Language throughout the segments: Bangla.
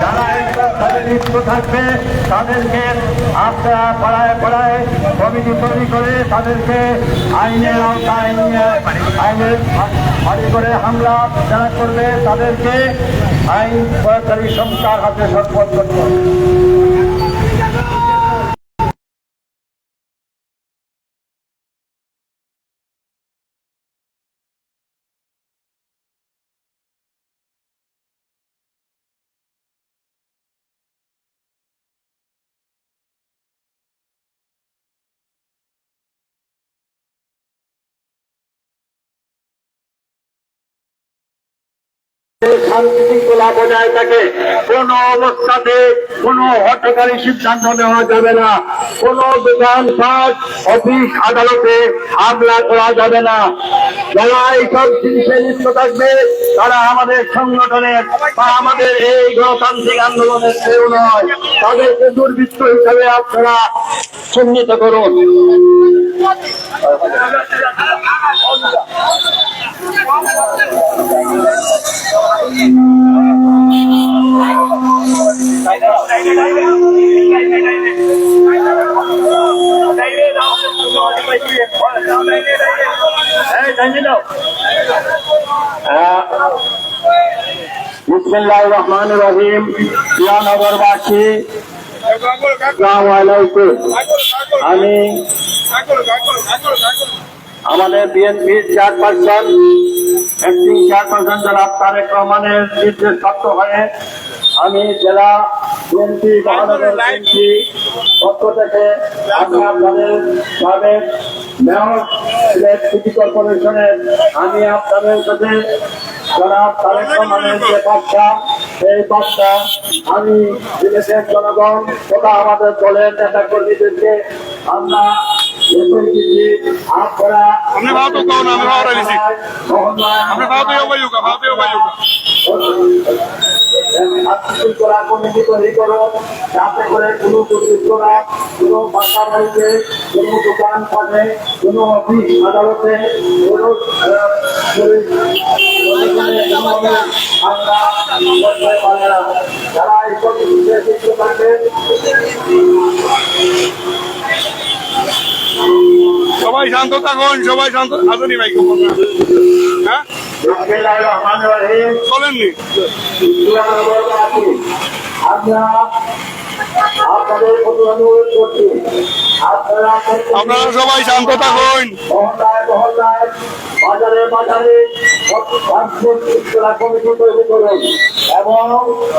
যারা কাজে লিপ্ত থাকবে, তাদেরকে আপনারা পাড়ায় পাড়ায় কমিটি তৈরি করে তাদেরকে আইনের আওতায় নিয়ে আইনের বাড়ি করে হামলা যারা করবে, তাদেরকে আইন সরকারি সংস্থার হাতে সম্পদ করতে হবে শান্তি বজায় থাকে কোন অবস্থাতে কোন হটকারী সিদ্ধান্ত নেওয়া যাবে না। কোন দোকান পাট আদালতে হামলা করা যাবে না। যারা এইসব জিনিসে লিপ্ত থাকবে, তারা আমাদের সংগঠনের আমাদের এই গণতান্ত্রিক আন্দোলনের কেউ নয়। তাদেরকে দুর্বৃত্ত হিসাবে আপনারা চিহ্নিত করুন। বিসমিল্লাহ রহমান রহিম। নগরবাসী আমি আমাদের বিএনপির চেয়ারপারসন অ্যাক্টিং চেয়ারপারসন জনাব তারেক রহমানের নির্দেশ প্রাপ্ত হয়ে আমি জেলা বিএনপি মহানগর বিএনপি পক্ষ থেকে আপনাদের সাবেক মেয়র সিটি কর্পোরেশনের, আমি আপনাদের সাথে জনাব তারেক রহমানের যে বার্তা, সেই বার্তা আমি সিলেটের জনগণ, তথা আমাদের দলের নেতা কর্মীদেরকে আমরা हमने भाव तो कहो ना, हमें भाव रही थी। हमने भाव तो योगा योगा भाव तो योगा योगा করা কমিটি তৈরি করো যাতে করে কোনো দুর্বৃত্তরা কোনো বাসা বাড়িতে কোনো দোকান পাঠে কোনো অফিস আদালতে কোনো আহ, আমরা করতে সবাই শান্ত থাকুন, সবাই শান্ত আসেনি ভাই। হ্যাঁ? চলেননি আপনারা সবাই শান্ত থাকুন। এবং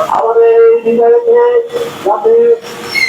আমাদের এই যাতে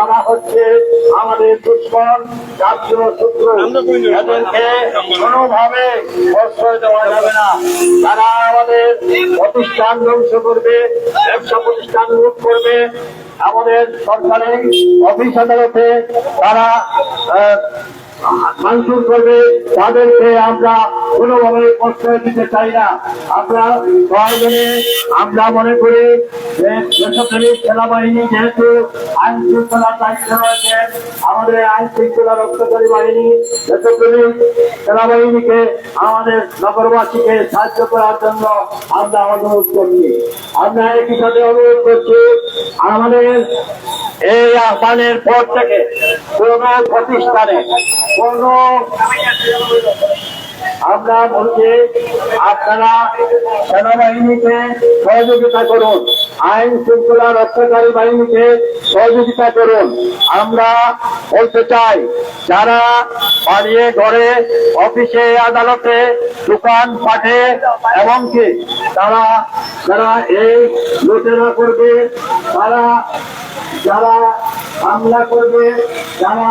তারা হচ্ছে আমাদের দুশ্মন জাতীয় সূত্র এদেরকে কোনোভাবে প্রশ্রয় দেওয়া যাবে না। তারা আমাদের প্রতিষ্ঠান ধ্বংস করবে ব্যবসা প্রতিষ্ঠান লুট করবে। আমাদের সরকারি অফিস আদালতে তারা মানসুর করবে তাদেরকে আমরা কোনোভাবে প্রশ্রয় দিতে চাই না। আমরা প্রয়োজনে আমরা মনে করি যে দেশপ্রেমিক সেনাবাহিনী যেহেতু আইন শৃঙ্খলার দায়িত্ব রয়েছে, আমাদের আইন শৃঙ্খলা রক্ষাকারী বাহিনী দেশপ্রেমিক সেনাবাহিনীকে, আমাদের নগরবাসীকে সাহায্য করার জন্য আমরা অনুরোধ করছি। আমরা একই সাথে অনুরোধ করছি, আমাদের এই আহ্বানের পর থেকে কোন প্রতিষ্ঠানে আমরা বলছি, আপনারা সেনাবাহিনীকে সহযোগিতা করুন, আইন শৃঙ্খলা রক্ষাকারী বাহিনীকে সহযোগিতা করুন। আমরা বলতে চাই, যারা বাড়িয়ে ঘরে, অফিসে, আদালতে দোকান পাঠে এমনকি তারা, যারা এই লুটেরা করবে, তারা, যারা হামলা করবে, যারা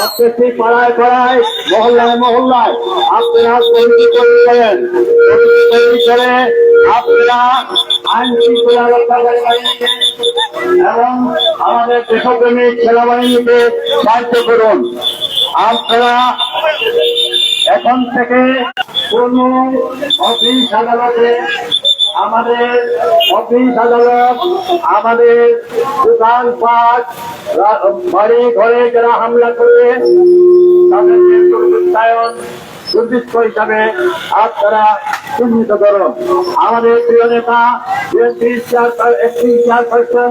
প্রত্যেকটি পাড়ায় পাড়ায় মহল্লায় মহল্লায় আপনারা তৈরি তৈরি তৈরি তৈরি করে আপনারা আইন শৃঙ্খলা রক্ষাকারী বাহিনীকে এবং আমাদের দেশপ্রেমিক সেনাবাহিনীকে সাহায্য করুন। আপনারা এখন থেকে কোন অফিস আদালতে আমাদের অফিস আদালত, আমাদের দোকানপাট বাড়ি, ঘরে যারা হামলা করে, তাদেরকে দুর্বৃত্তায়ন দুর্বৃত্ত হিসাবে আপনারা আমাদের প্রিয় নেতা চেয়ারপারসন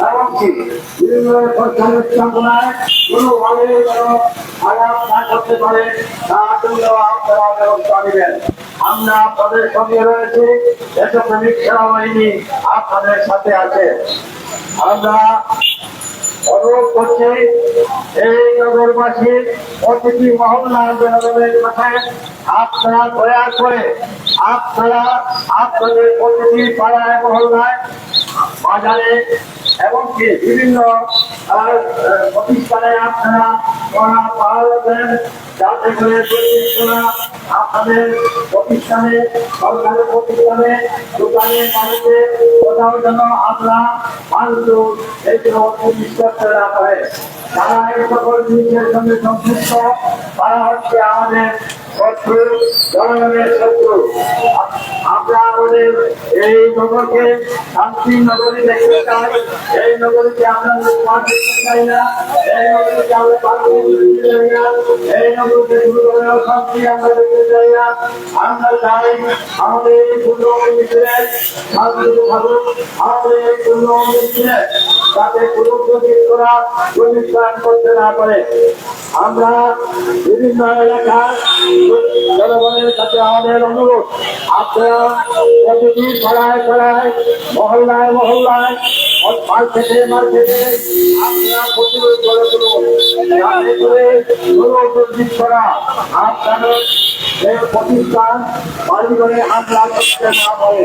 এমনকি বিভিন্ন স্থাপনায় কোনোভাবে যেন আঘাত না করতে পারে তার জন্য আপনারা ব্যবস্থা নেবেন। আমরা আপনাদের সঙ্গে রয়েছি দেশপ্রেমিক সেনাবাহিনী আপনাদের সাথে আছে। আমরা অনুরোধ করছি, এই নগরবাসীর প্রতিটি মহল্লা জনগণের কাছে আপনারা দয়া করে আপনারা আপনাদের প্রতিটি পাড়ায়, মহল্লায়, বাজারে এমনকি বিভিন্ন প্রতিষ্ঠানে আপনারা কড়া পাহাড় যাতে করে আপনাদের প্রতিষ্ঠানে সরকারি প্রতিষ্ঠানে, দোকানে, বাড়িতে কোথাও যেন আমরা ফালতু এগুলো বিশ্বাস করে না করে, তারা এই সকল জিনিসের সঙ্গে সংযুক্ত। তারা হচ্ছে আমাদের শত্রু। আমরা আমাদের এই নগরকে শান্তি নগরী দেখতে চাই। এই নগরীকে আমরা এই নগরীকে আমরা এই নগরীকে আমরা দেখতে যাতে কোনো করতে না পারে। আমরা বিভিন্ন এলাকার জনগণের কাছে আমাদের অনুরোধ। আপনারা প্রতিটি পাড়ায় পাড়ায়, মহল্লায় মহল্লায় মার্কেটে মার্কেটে আপনারা প্রতিরোধ করে তুলুন। দুর্বৃত্তরা আপনাদের এই প্রতিষ্ঠান বাড়ি করে হামলা করতে না পারে।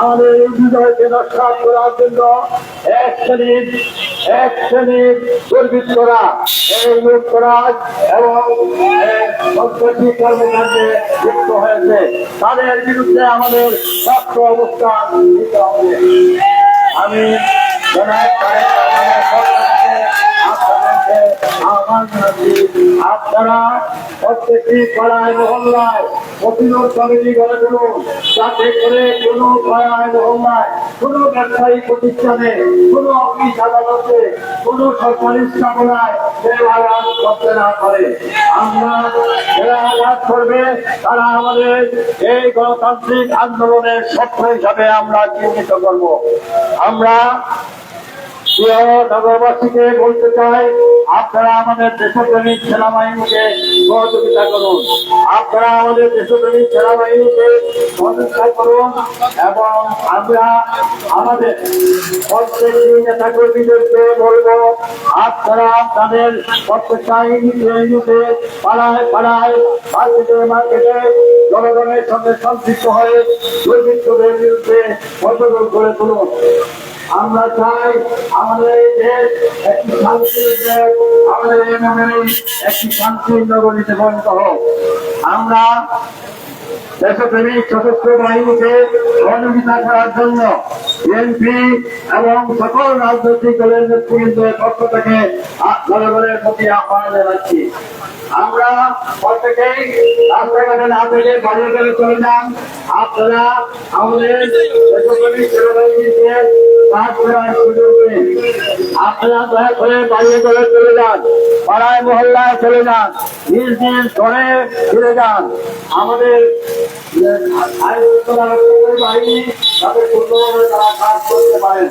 আমাদের এই বিজয়কে করার জন্য এক শ্রেণির এক শ্রেণির দুর্বৃত্তরা এই এবং কর্মকাণ্ডে যুক্ত হয়েছে। তাদের বিরুদ্ধে আমাদের শক্ত অবস্থান নিতে হবে। আমি জনাব আপনারা করে কোনো ব্যবসায়ী প্রতিষ্ঠানে, কোনো অফিস আদালতে, কোনো সরকারি স্থাপনায় আঘাত করতে না পারে। আমরা করবে, তারা আমাদের এই গণতান্ত্রিক আন্দোলনের শত্রু হিসাবে আমরা চিহ্নিত করব। আমরা নগরবাসীকে বলতে চাই, আপনারা আমাদের দেশপ্রেমিক সেনাবাহিনীকে সহযোগিতা করুন। আপনারা আমাদের দেশপ্রেমিক সেনাবাহিনীকে সহযোগিতা করুন এবং আমরা আমাদের প্রত্যেকটি নেতা কর্মীদেরকে বলব, আপনারা আপনাদের প্রত্যেকটা ইউনিটে পাড়ায় পাড়ায় মার্কেটে মার্কেটে জনগণের সঙ্গে সম্পৃক্ত হয়ে দুর্বৃত্তদের বিরুদ্ধে করে তুলুন। আমরা চাই আমাদের এই দেশ একটি শান্তির দেশ, আমাদের এই একটি নগরীতে পরিণত হোক। আমরা দেশপ্রেমিক সশস্ত্র বাহিনীকে সহযোগিতা করার জন্য বিএনপি এবং সকল রাজনৈতিক দলের নেতৃবৃন্দের পক্ষ থেকে প্রতি আহ্বান জানাচ্ছি। আমরা প্রত্যেকেই রাস্তাঘাটে না পেলে বাড়ি গেলে চলে যান। আপনারা আমাদের আপনারা দয়া করে বাড়ি গেলে চলে যান, পাড়ায়, মহল্লায় চলে যান, নিজ নিজ ঘরে ফিরে যান। আমাদের বাহিনী, তাদের সুন্দরভাবে তারা কাজ করতে পারেন।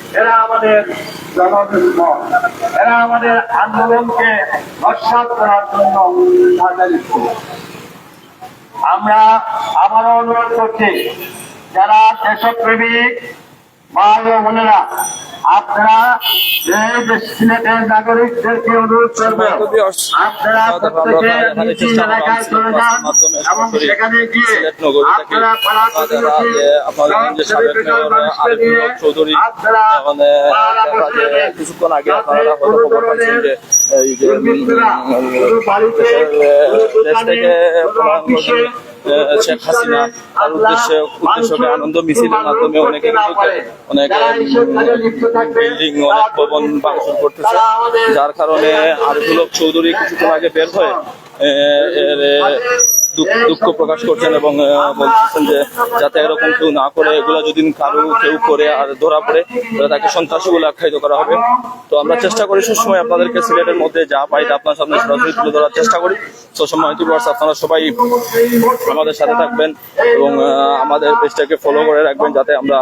এরা আমাদের জনদুশ্মন এরা আমাদের আন্দোলনকে নস্বাত করার জন্য আমরা আবারও অনুরোধ করছি, যারা দেশপ্রেমিক ও বোনেরা আপনারা এই যে সিলেটের নাগরিকদেরকে অনুরোধ করব আপনারা প্রত্যেকে নিজ এলাকায় চলে যান এবং সেখানে গিয়ে আপনারা পাড়া প্রতিবেশী আপনারা বসে দেন। কিছুক্ষণ আগে আপনারা হয়তো খবর পাচ্ছেন যে এই যে দুর্বৃত্তরা কোনো বাড়িতে, কোনো দেশ থেকে কোনো অফিসে, আহ, শেখ হাসিনা, তার উদ্দেশ্যে উদ্দেশ্যকে আনন্দ মিছিলের মাধ্যমে অনেকে অনেক বিল্ডিং অনেক ভবন ভাঙচুর করতেছে, যার কারণে আরজুলক চৌধুরী কিছুক্ষণ আগে বের হয়ে দুঃখ প্রকাশ করছেন এবং আহ, বলতেছেন যে যাতে এরকম কেউ না করে এগুলো যদি কারও কেউ করে আর ধরা পড়ে তাকে সন্ত্রাসী বলে আখ্যায়িত করা হবে। তো আমরা চেষ্টা করি সবসময় আপনাদেরকে সিলেটের মধ্যে যা পাই আপনার সামনে সরাসরি তুলে ধরার চেষ্টা করি। তো সময় আপনারা সবাই আমাদের সাথে থাকবেন এবং আমাদের পেজটাকে ফলো করে রাখবেন যাতে আমরা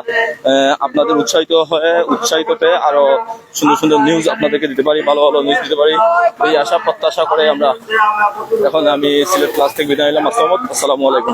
আপনাদের উৎসাহিত হয়ে উৎসাহিত পেয়ে আরও সুন্দর সুন্দর নিউজ আপনাদেরকে দিতে পারি ভালো ভালো নিউজ দিতে পারি। এই আশা প্রত্যাশা করে আমরা এখন আমি সিলেট ক্লাস থেকে বিদায় নিলাম আসসালামু আলাইকুম।